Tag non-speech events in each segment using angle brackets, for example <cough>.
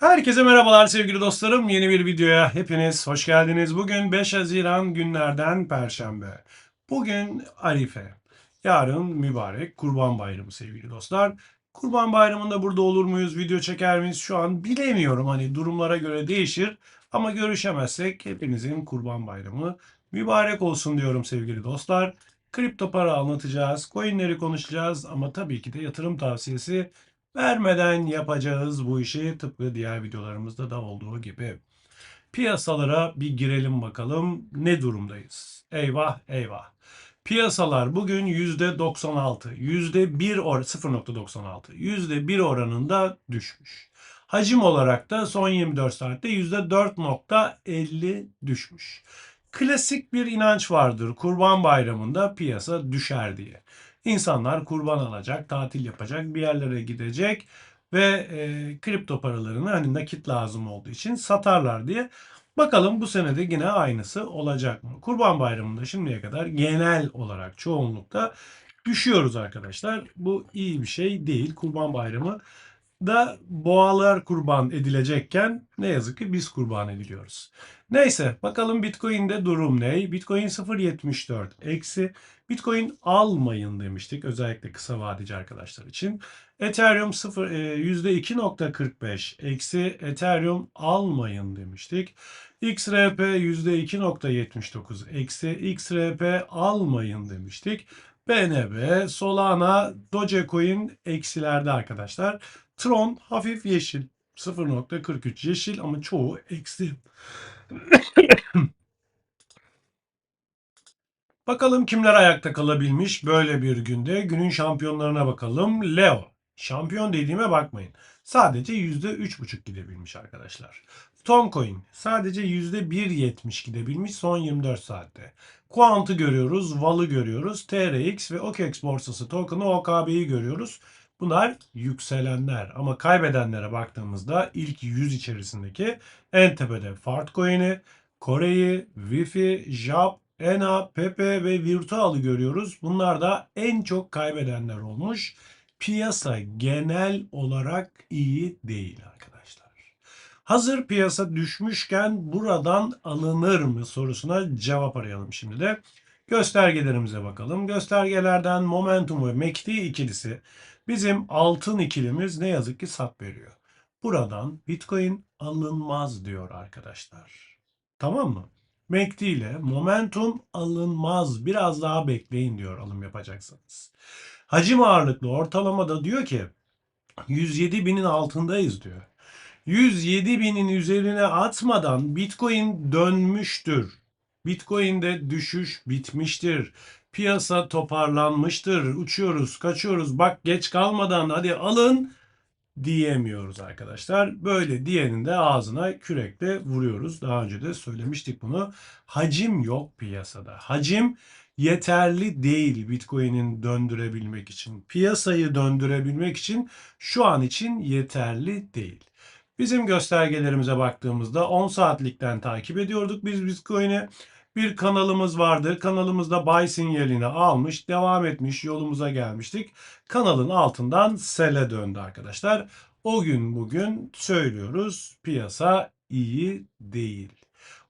Herkese merhabalar sevgili dostlarım. Yeni bir videoya hepiniz hoş geldiniz. Bugün 5 Haziran günlerden Perşembe. Bugün Arife. Yarın mübarek Kurban Bayramı sevgili dostlar. Kurban Bayramı'nda burada olur muyuz? Video çeker miyiz? Şu an bilemiyorum. Hani durumlara göre değişir. Ama görüşemezsek hepinizin Kurban Bayramı mübarek olsun diyorum sevgili dostlar. Kripto para anlatacağız. Coinleri konuşacağız. Ama tabii ki de yatırım tavsiyesi vermeden yapacağız bu işi tıpkı diğer videolarımızda da olduğu gibi. Piyasalara bir girelim bakalım ne durumdayız? Eyvah eyvah. Piyasalar bugün %96, %1 or 0.96, %1 oranında düşmüş. Hacim olarak da son 24 saatte %4.50 düşmüş. Klasik bir inanç vardır Kurban Bayramı'nda piyasa düşer diye. İnsanlar kurban alacak, tatil yapacak, bir yerlere gidecek ve e, kripto paralarını hani nakit lazım olduğu için satarlar diye. Bakalım bu sene de yine aynısı olacak mı? Kurban Bayramı'nda şimdiye kadar genel olarak çoğunlukta düşüyoruz arkadaşlar. Bu iyi bir şey değil. Kurban Bayramı da boğalar kurban edilecekken ne yazık ki biz kurban ediliyoruz. Neyse bakalım Bitcoin'de durum ne? Bitcoin 0.74 eksi. Bitcoin almayın demiştik özellikle kısa vadeci arkadaşlar için. Ethereum 0, e, %2.45 eksi Ethereum almayın demiştik. XRP %2.79 eksi XRP almayın demiştik. BNB, Solana, Dogecoin eksilerde arkadaşlar. Tron hafif yeşil. 0.43 yeşil ama çoğu eksi. <coughs> Bakalım kimler ayakta kalabilmiş böyle bir günde. Günün şampiyonlarına bakalım. Leo. Şampiyon dediğime bakmayın. Sadece %3.5 gidebilmiş arkadaşlar. Toncoin sadece %1.70 gidebilmiş son 24 saatte. Quant'ı görüyoruz, Val'ı görüyoruz, TRX ve OKEX borsası token'ı OKB'yi görüyoruz. Bunlar yükselenler ama kaybedenlere baktığımızda ilk 100 içerisindeki en tepede Fartcoin'i, Kore'yi, Wi-Fi, JAP, ENA, Pepe ve Virtual'ı görüyoruz. Bunlar da en çok kaybedenler olmuş. Piyasa genel olarak iyi değil arkadaşlar. Hazır piyasa düşmüşken buradan alınır mı sorusuna cevap arayalım şimdi de. Göstergelerimize bakalım. Göstergelerden Momentum ve MACD ikilisi bizim altın ikilimiz ne yazık ki sap veriyor. Buradan Bitcoin alınmaz diyor arkadaşlar. Tamam mı? MACD ile momentum alınmaz. Biraz daha bekleyin diyor alım yapacaksanız. Hacim ağırlıklı ortalamada diyor ki 107 binin altındayız diyor. 107 binin üzerine atmadan Bitcoin dönmüştür. Bitcoin'de düşüş bitmiştir. Piyasa toparlanmıştır. Uçuyoruz, kaçıyoruz. Bak geç kalmadan hadi alın diyemiyoruz arkadaşlar. Böyle diyenin de ağzına kürekle vuruyoruz. Daha önce de söylemiştik bunu. Hacim yok piyasada. Hacim yeterli değil Bitcoin'in döndürebilmek için. Piyasayı döndürebilmek için şu an için yeterli değil. Bizim göstergelerimize baktığımızda 10 saatlikten takip ediyorduk biz Bitcoin'i. Bir kanalımız vardı. Kanalımızda buy sinyalini almış, devam etmiş, yolumuza gelmiştik. Kanalın altından sele döndü arkadaşlar. O gün bugün söylüyoruz piyasa iyi değil.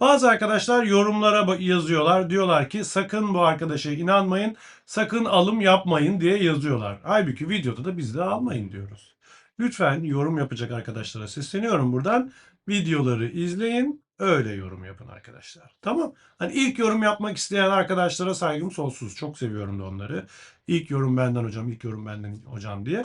Bazı arkadaşlar yorumlara yazıyorlar. Diyorlar ki sakın bu arkadaşa inanmayın, sakın alım yapmayın diye yazıyorlar. Halbuki videoda da biz de almayın diyoruz. Lütfen yorum yapacak arkadaşlara sesleniyorum buradan. Videoları izleyin, öyle yorum yapın arkadaşlar. Tamam? Hani ilk yorum yapmak isteyen arkadaşlara saygım sonsuz. Çok seviyorum da onları. İlk yorum benden hocam, ilk yorum benden hocam diye.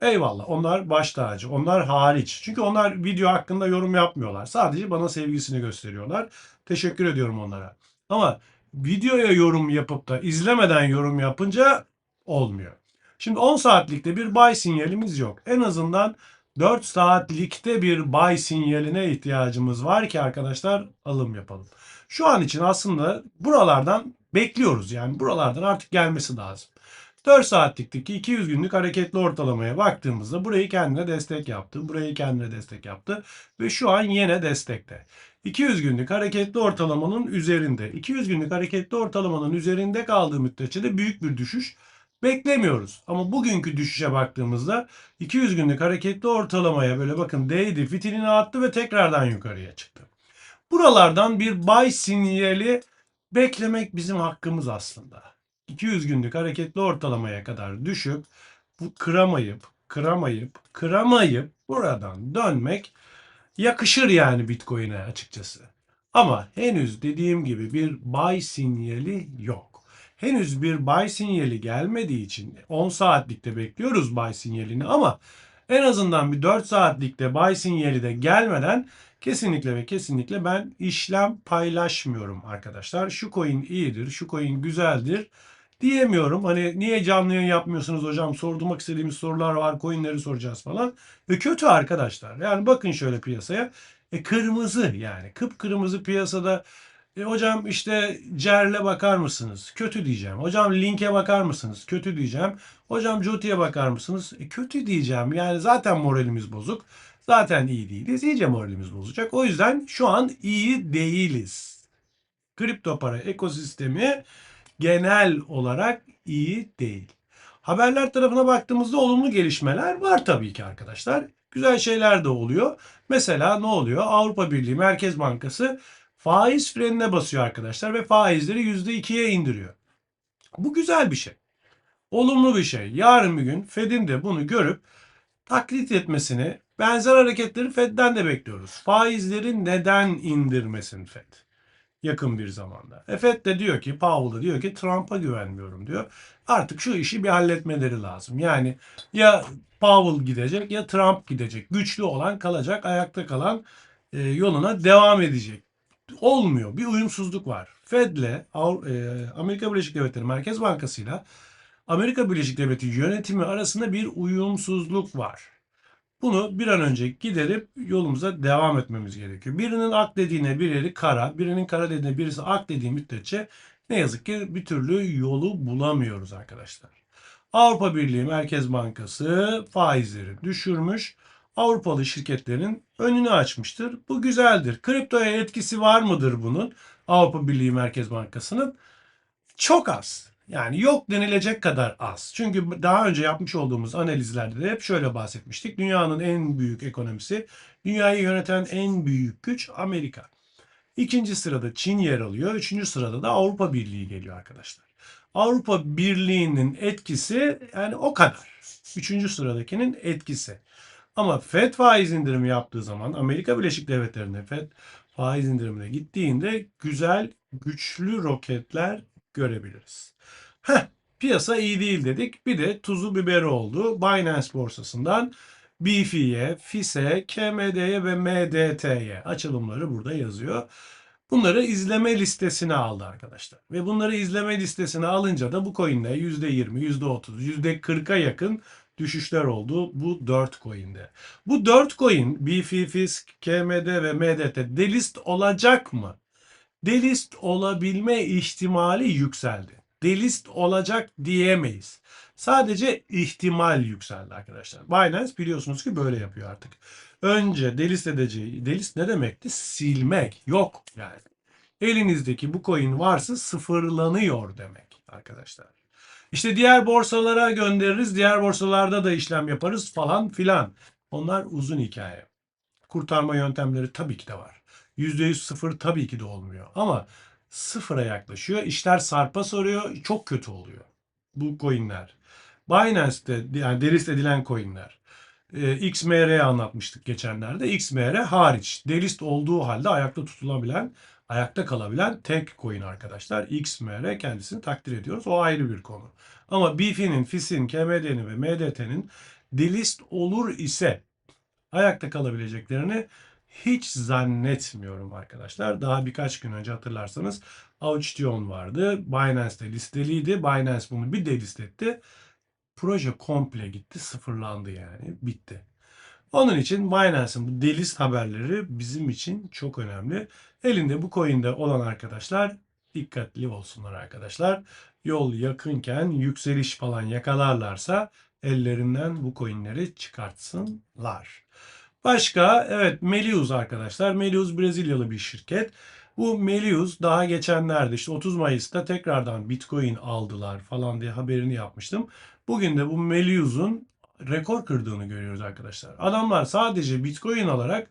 Eyvallah. Onlar baş tacı. Onlar hariç. Çünkü onlar video hakkında yorum yapmıyorlar. Sadece bana sevgisini gösteriyorlar. Teşekkür ediyorum onlara. Ama videoya yorum yapıp da izlemeden yorum yapınca olmuyor. Şimdi 10 saatlikte bir buy sinyalimiz yok. En azından 4 saatlikte bir buy sinyaline ihtiyacımız var ki arkadaşlar alım yapalım. Şu an için aslında buralardan bekliyoruz. Yani buralardan artık gelmesi lazım. 4 saatlikteki 200 günlük hareketli ortalamaya baktığımızda burayı kendine destek yaptı. Burayı kendine destek yaptı. Ve şu an yine destekte. 200 günlük hareketli ortalamanın üzerinde. 200 günlük hareketli ortalamanın üzerinde kaldığı müddetçe de büyük bir düşüş Beklemiyoruz. Ama bugünkü düşüşe baktığımızda 200 günlük hareketli ortalamaya böyle bakın değdi, fitilini attı ve tekrardan yukarıya çıktı. Buralardan bir buy sinyali beklemek bizim hakkımız aslında. 200 günlük hareketli ortalamaya kadar düşüp bu kıramayıp, kıramayıp, kıramayıp buradan dönmek yakışır yani Bitcoin'e açıkçası. Ama henüz dediğim gibi bir buy sinyali yok. Henüz bir buy sinyali gelmediği için 10 saatlikte bekliyoruz buy sinyalini ama en azından bir 4 saatlikte buy sinyali de gelmeden kesinlikle ve kesinlikle ben işlem paylaşmıyorum arkadaşlar. Şu coin iyidir, şu coin güzeldir diyemiyorum. Hani niye canlı yayın yapmıyorsunuz hocam? Sordurmak istediğimiz sorular var. Coinleri soracağız falan. E kötü arkadaşlar. Yani bakın şöyle piyasaya. E kırmızı yani. Kıpkırmızı piyasada e hocam işte Cer'le bakar mısınız? Kötü diyeceğim. Hocam Link'e bakar mısınız? Kötü diyeceğim. Hocam Joti'ye bakar mısınız? E kötü diyeceğim. Yani zaten moralimiz bozuk. Zaten iyi değiliz. İyice moralimiz bozacak. O yüzden şu an iyi değiliz. Kripto para ekosistemi genel olarak iyi değil. Haberler tarafına baktığımızda olumlu gelişmeler var tabii ki arkadaşlar. Güzel şeyler de oluyor. Mesela ne oluyor? Avrupa Birliği Merkez Bankası faiz frenine basıyor arkadaşlar ve faizleri %2'ye indiriyor. Bu güzel bir şey. Olumlu bir şey. Yarın bir gün Fed'in de bunu görüp taklit etmesini, benzer hareketleri Fed'den de bekliyoruz. Faizleri neden indirmesin Fed? yakın bir zamanda. E Fed de diyor ki, Powell da diyor ki Trump'a güvenmiyorum diyor. Artık şu işi bir halletmeleri lazım. Yani ya Powell gidecek ya Trump gidecek. Güçlü olan kalacak, ayakta kalan e, yoluna devam edecek. Olmuyor. Bir uyumsuzluk var. Fed'le e, Amerika Birleşik Devletleri Merkez Bankası'yla Amerika Birleşik Devletleri yönetimi arasında bir uyumsuzluk var. Bunu bir an önce giderip yolumuza devam etmemiz gerekiyor. Birinin ak dediğine birileri kara, birinin kara dediğine birisi ak dediği müddetçe ne yazık ki bir türlü yolu bulamıyoruz arkadaşlar. Avrupa Birliği Merkez Bankası faizleri düşürmüş. Avrupalı şirketlerin önünü açmıştır. Bu güzeldir. Kriptoya etkisi var mıdır bunun? Avrupa Birliği Merkez Bankası'nın çok az. Yani yok denilecek kadar az. Çünkü daha önce yapmış olduğumuz analizlerde de hep şöyle bahsetmiştik. Dünyanın en büyük ekonomisi, dünyayı yöneten en büyük güç Amerika. İkinci sırada Çin yer alıyor. Üçüncü sırada da Avrupa Birliği geliyor arkadaşlar. Avrupa Birliği'nin etkisi yani o kadar. Üçüncü sıradakinin etkisi. Ama FED faiz indirimi yaptığı zaman Amerika Birleşik Devletleri'nde FED faiz indirimine gittiğinde güzel, güçlü roketler görebiliriz. Heh, piyasa iyi değil dedik. Bir de tuzu biberi oldu. Binance borsasından BF'ye, FIS'e, KMD'ye ve MDT'ye açılımları burada yazıyor. Bunları izleme listesine aldı arkadaşlar. Ve bunları izleme listesine alınca da bu coin'de %20, %30, %40'a yakın düşüşler oldu bu 4 coin'de. Bu 4 coin BF, FIS, KMD ve MDT delist olacak mı? Delist olabilme ihtimali yükseldi delist olacak diyemeyiz. Sadece ihtimal yükseldi arkadaşlar. Binance biliyorsunuz ki böyle yapıyor artık. Önce delist edeceği, delist ne demekti? Silmek. Yok yani. Elinizdeki bu coin varsa sıfırlanıyor demek arkadaşlar. İşte diğer borsalara göndeririz, diğer borsalarda da işlem yaparız falan filan. Onlar uzun hikaye. Kurtarma yöntemleri tabii ki de var. %100 sıfır tabii ki de olmuyor. Ama sıfıra yaklaşıyor. İşler sarpa soruyor. Çok kötü oluyor. Bu coinler. Binance'de yani delist edilen coinler. Ee, XMR anlatmıştık geçenlerde. XMR hariç. Delist olduğu halde ayakta tutulabilen, ayakta kalabilen tek coin arkadaşlar. XMR kendisini takdir ediyoruz. O ayrı bir konu. Ama BF'nin, FIS'in, KMD'nin ve MDT'nin delist olur ise ayakta kalabileceklerini hiç zannetmiyorum arkadaşlar. Daha birkaç gün önce hatırlarsanız Auction vardı. Binance'de listeliydi. Binance bunu bir delist etti. Proje komple gitti. Sıfırlandı yani. Bitti. Onun için Binance'ın bu delist haberleri bizim için çok önemli. Elinde bu coin'de olan arkadaşlar dikkatli olsunlar arkadaşlar. Yol yakınken yükseliş falan yakalarlarsa ellerinden bu coin'leri çıkartsınlar. Başka evet Melius arkadaşlar. Melius Brezilyalı bir şirket. Bu Melius daha geçenlerde işte 30 Mayıs'ta tekrardan Bitcoin aldılar falan diye haberini yapmıştım. Bugün de bu Melius'un rekor kırdığını görüyoruz arkadaşlar. Adamlar sadece Bitcoin alarak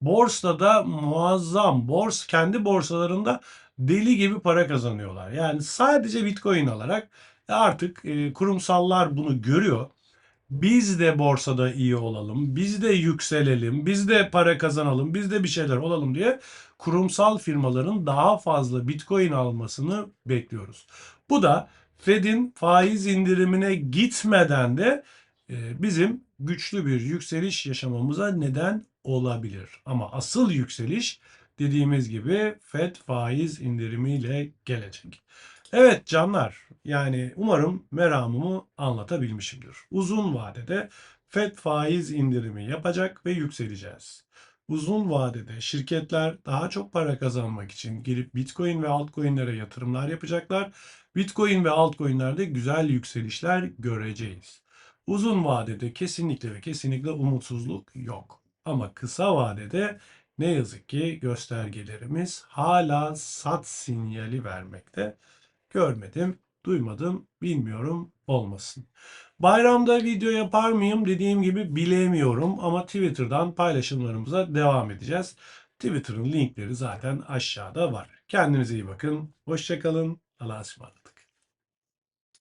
borsada muazzam bors kendi borsalarında deli gibi para kazanıyorlar. Yani sadece Bitcoin alarak artık e, kurumsallar bunu görüyor. Biz de borsada iyi olalım, biz de yükselelim, biz de para kazanalım, biz de bir şeyler olalım diye kurumsal firmaların daha fazla Bitcoin almasını bekliyoruz. Bu da Fed'in faiz indirimine gitmeden de e, bizim güçlü bir yükseliş yaşamamıza neden olabilir. Ama asıl yükseliş dediğimiz gibi Fed faiz indirimiyle gelecek. Evet canlar yani umarım meramımı anlatabilmişimdir. Uzun vadede Fed faiz indirimi yapacak ve yükseleceğiz. Uzun vadede şirketler daha çok para kazanmak için girip Bitcoin ve altcoin'lere yatırımlar yapacaklar. Bitcoin ve altcoin'lerde güzel yükselişler göreceğiz. Uzun vadede kesinlikle ve kesinlikle umutsuzluk yok. Ama kısa vadede ne yazık ki göstergelerimiz hala sat sinyali vermekte. Görmedim, duymadım, bilmiyorum olmasın. Bayramda video yapar mıyım dediğim gibi bilemiyorum ama Twitter'dan paylaşımlarımıza devam edeceğiz. Twitter'ın linkleri zaten aşağıda var. Kendinize iyi bakın. Hoşçakalın. Allah'a ısmarladık.